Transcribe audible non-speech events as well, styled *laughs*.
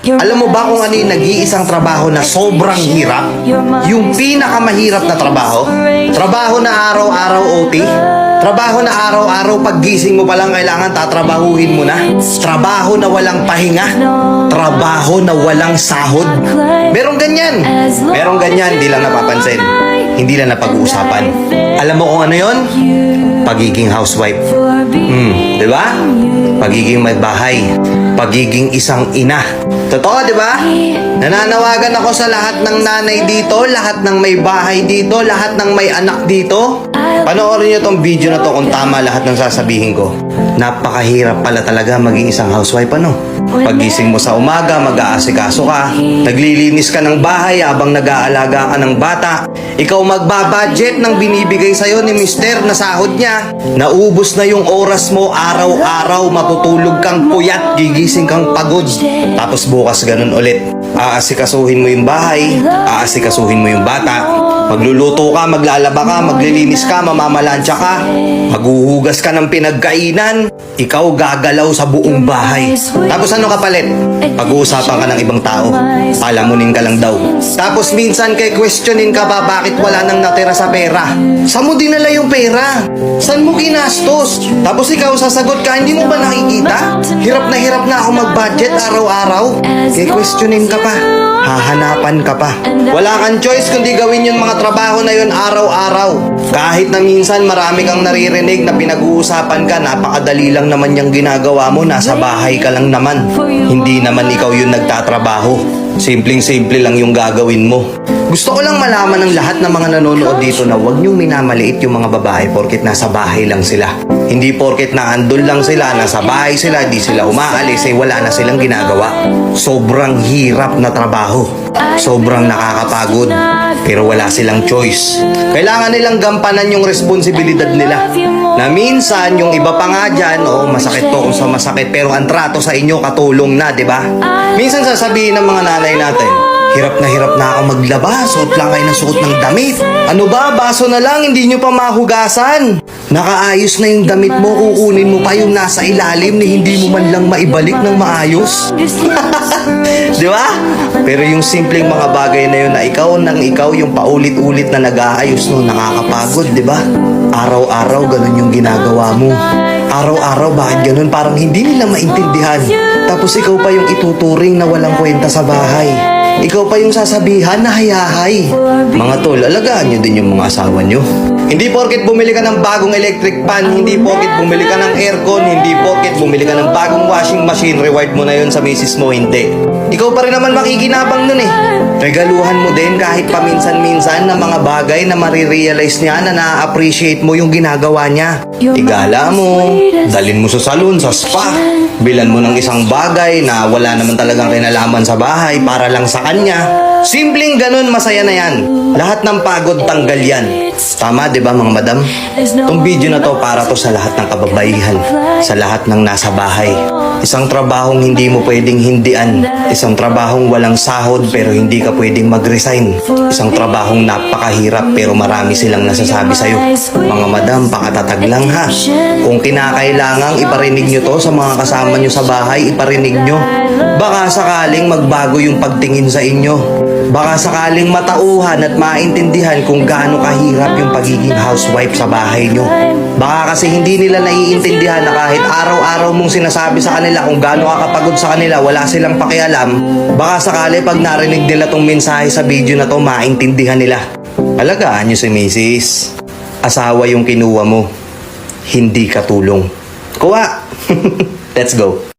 Alam mo ba kung ano yung nag-iisang trabaho na sobrang hirap? Yung pinakamahirap na trabaho? Trabaho na araw-araw OT? Trabaho na araw-araw paggising mo pa lang kailangan tatrabahuhin mo na? Trabaho na walang pahinga? Trabaho na walang sahod? Merong ganyan. Merong ganyan, di lang napapansin. Hindi lang napag-uusapan. Alam mo kung ano yon? Pagiging housewife. Hmm, di ba? Pagiging may bahay. Pagiging isang ina. Totoo, di ba? Nananawagan ako sa lahat ng nanay dito, lahat ng may bahay dito, lahat ng may anak dito. Panoorin niyo tong video na to kung tama lahat ng sasabihin ko. Napakahirap pala talaga maging isang housewife, ano? Pagising mo sa umaga, mag-aasikaso ka, naglilinis ka ng bahay habang nag-aalaga ka ng bata, ikaw magbabudget ng binibigay sa'yo ni mister na sahod niya. Naubos na yung oras mo araw-araw, matutulog kang puyat, gigising kang pagod. Tapos bukas ganun ulit. Aasikasuhin mo yung bahay, aasikasuhin mo yung bata, Magluluto ka, maglalaba ka, maglilinis ka, mamamalansya ka, maghuhugas ka ng pinagkainan, ikaw gagalaw sa buong bahay. Tapos ano kapalit? Pag-uusapan ka ng ibang tao, palamunin ka lang daw. Tapos minsan kay questionin ka ba bakit wala nang natira sa pera? Saan mo dinala yung pera? Saan mo ginastos? Tapos ikaw sasagot ka, hindi mo ba nakikita? Hirap na hirap na ako mag-budget araw-araw. Kay questionin ka pa hahanapan ka pa. Wala kang choice kundi gawin yung mga trabaho na yun araw-araw. Kahit na minsan marami kang naririnig na pinag-uusapan ka, napakadali lang naman yung ginagawa mo, nasa bahay ka lang naman. Hindi naman ikaw yung nagtatrabaho. Simpleng-simple lang yung gagawin mo. Gusto ko lang malaman ng lahat ng mga nanonood dito na huwag niyong minamaliit yung mga babae porket nasa bahay lang sila. Hindi porket na andun lang sila, nasa bahay sila, di sila umaalis, eh wala na silang ginagawa. Sobrang hirap na trabaho. Sobrang nakakapagod. Pero wala silang choice. Kailangan nilang gampanan yung responsibilidad nila. Na minsan, yung iba pa nga dyan, oh, masakit to kung sa masakit, pero ang trato sa inyo katulong na, di ba? Minsan sasabihin ng mga nanay natin, Hirap na hirap na ako maglaba, suot lang kayo ng suot ng damit. Ano ba, baso na lang, hindi nyo pa mahugasan. Nakaayos na yung damit mo, kukunin mo pa yung nasa ilalim ni hindi mo man lang maibalik ng maayos. *laughs* Di ba? Pero yung simpleng mga bagay na yun na ikaw nang ikaw yung paulit-ulit na nag-aayos no, nakakapagod, di ba? Araw-araw ganun yung ginagawa mo. Araw-araw bakit ganun? Parang hindi nila maintindihan. Tapos ikaw pa yung ituturing na walang kwenta sa bahay. Ikaw pa yung sasabihan na hayahay. Mga tol, alagaan nyo din yung mga asawa nyo. Hindi porket bumili ka ng bagong electric pan, hindi porket bumili ka ng aircon, hindi porket bumili ka ng bagong washing machine, reward mo na yon sa misis mo, hindi. Ikaw pa rin naman makikinabang nun eh. Regaluhan mo din kahit paminsan-minsan na mga bagay na marirealize niya na na-appreciate mo yung ginagawa niya. Igala mo, dalin mo sa salon, sa spa. Bilan mo ng isang bagay na wala naman talagang kinalaman sa bahay para lang sa kanya. Simpleng ganun, masaya na yan. Lahat ng pagod, tanggal yan. Tama, di ba mga madam? Itong video na to para to sa lahat ng kababaihan, sa lahat ng nasa bahay. Isang trabahong hindi mo pwedeng hindian. Isang trabahong walang sahod pero hindi ka pwedeng mag-resign. Isang trabahong napakahirap pero marami silang nasasabi sa'yo. Mga madam, pakatatag lang ha. Kung kinakailangang iparinig nyo to sa mga kasama nyo sa bahay, iparinig nyo. Baka sakaling magbago yung pagtingin sa inyo. Baka sakaling matauhan at maintindihan kung gaano kahirap yung pagiging housewife sa bahay nyo. Baka kasi hindi nila naiintindihan na kahit araw-araw mong sinasabi sa kanila kung gaano ka kapagod sa kanila, wala silang pakialam. Baka sakali pag narinig nila tong mensahe sa video na to, maintindihan nila. Alagaan nyo si Mrs. Asawa yung kinuha mo. Hindi katulong. Kuha! *laughs* Let's go.